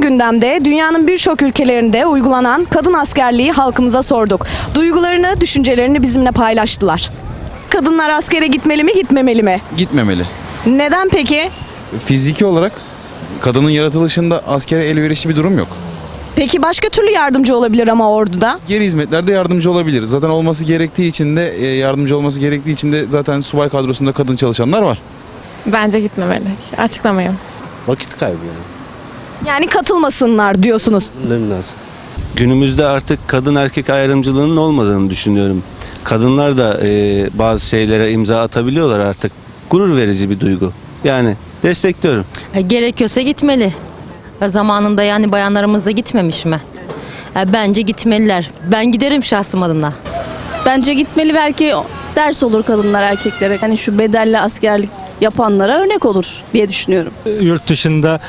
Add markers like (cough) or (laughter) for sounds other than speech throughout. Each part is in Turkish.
gündemde dünyanın birçok ülkelerinde uygulanan kadın askerliği halkımıza sorduk. Duygularını, düşüncelerini bizimle paylaştılar. Kadınlar askere gitmeli mi, gitmemeli mi? Gitmemeli. Neden peki? Fiziki olarak kadının yaratılışında askere elverişli bir durum yok. Peki başka türlü yardımcı olabilir ama orduda. Geri hizmetlerde yardımcı olabilir. Zaten olması gerektiği için de e, yardımcı olması gerektiği için de zaten subay kadrosunda kadın çalışanlar var. Bence gitmemeli. Açıklamayın. Vakit kaybı yani. Yani katılmasınlar diyorsunuz. Bunların lazım. Günümüzde artık kadın erkek ayrımcılığının olmadığını düşünüyorum. Kadınlar da e, bazı şeylere imza atabiliyorlar artık. Gurur verici bir duygu. Yani destekliyorum. E, Gerekiyorsa gitmeli. E, Zamanında yani bayanlarımız da gitmemiş mi? E, Bence gitmeliler. Ben giderim şahsım adına. Bence gitmeli belki ders olur kadınlar erkeklere. Hani şu bedelli askerlik yapanlara örnek olur diye düşünüyorum. yurt dışında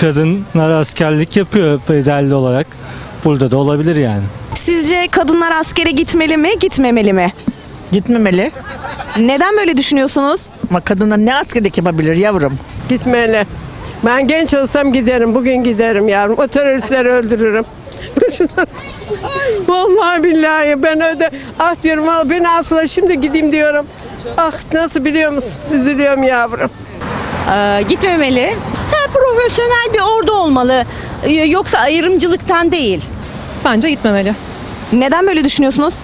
kadınlar askerlik yapıyor bedelli olarak. Burada da olabilir yani. Sizce kadınlar askere gitmeli mi, gitmemeli mi? Gitmemeli. Neden böyle düşünüyorsunuz? Ama kadınlar ne askerlik yapabilir yavrum? Gitmeli. Ben genç olsam giderim. Bugün giderim yavrum. O teröristleri öldürürüm. (laughs) Vallahi billahi ben öyle ah diyorum al beni asla şimdi gideyim diyorum. Ah nasıl biliyor musun? Üzülüyorum yavrum. Ee, gitmemeli. Ha, profesyonel bir ordu olmalı. Ee, Yoksa ayrımcılıktan değil. Bence gitmemeli. Neden böyle düşünüyorsunuz?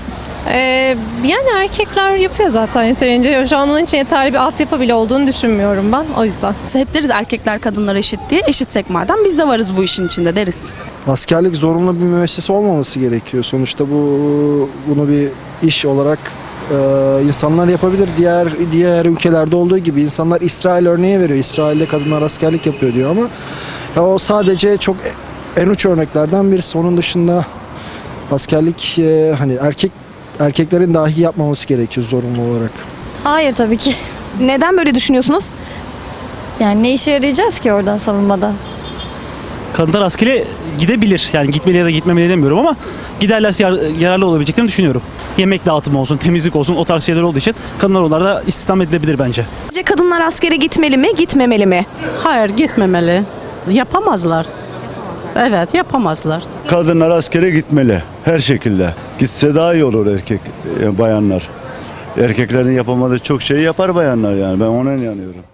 Ee, yani erkekler yapıyor zaten yeterince. Şu an onun için yeterli bir altyapı bile olduğunu düşünmüyorum ben. O yüzden. Hep deriz erkekler kadınlar eşit diye. Eşitsek madem biz de varız bu işin içinde deriz. Askerlik zorunlu bir müessese olmaması gerekiyor. Sonuçta bu bunu bir iş olarak e, insanlar yapabilir. Diğer diğer ülkelerde olduğu gibi insanlar İsrail örneği veriyor. İsrail'de kadınlar askerlik yapıyor diyor ama ya o sadece çok en uç örneklerden birisi. Onun dışında askerlik e, hani erkek erkeklerin dahi yapmaması gerekiyor zorunlu olarak. Hayır tabii ki. Neden böyle düşünüyorsunuz? Yani ne işe yarayacağız ki oradan savunmada? Kadınlar askere gidebilir. Yani gitmeli ya da gitmemeli demiyorum ama giderlerse yar- yararlı olabileceklerini düşünüyorum. Yemek dağıtımı olsun, temizlik olsun o tarz şeyler olduğu için kadınlar onlarda istihdam edilebilir bence. Sizce kadınlar askere gitmeli mi, gitmemeli mi? Hayır gitmemeli. Yapamazlar. Evet yapamazlar. Kadınlar askere gitmeli her şekilde. Gitse daha iyi olur erkek e, bayanlar. Erkeklerin yapamadığı çok şeyi yapar bayanlar yani ben ona inanıyorum.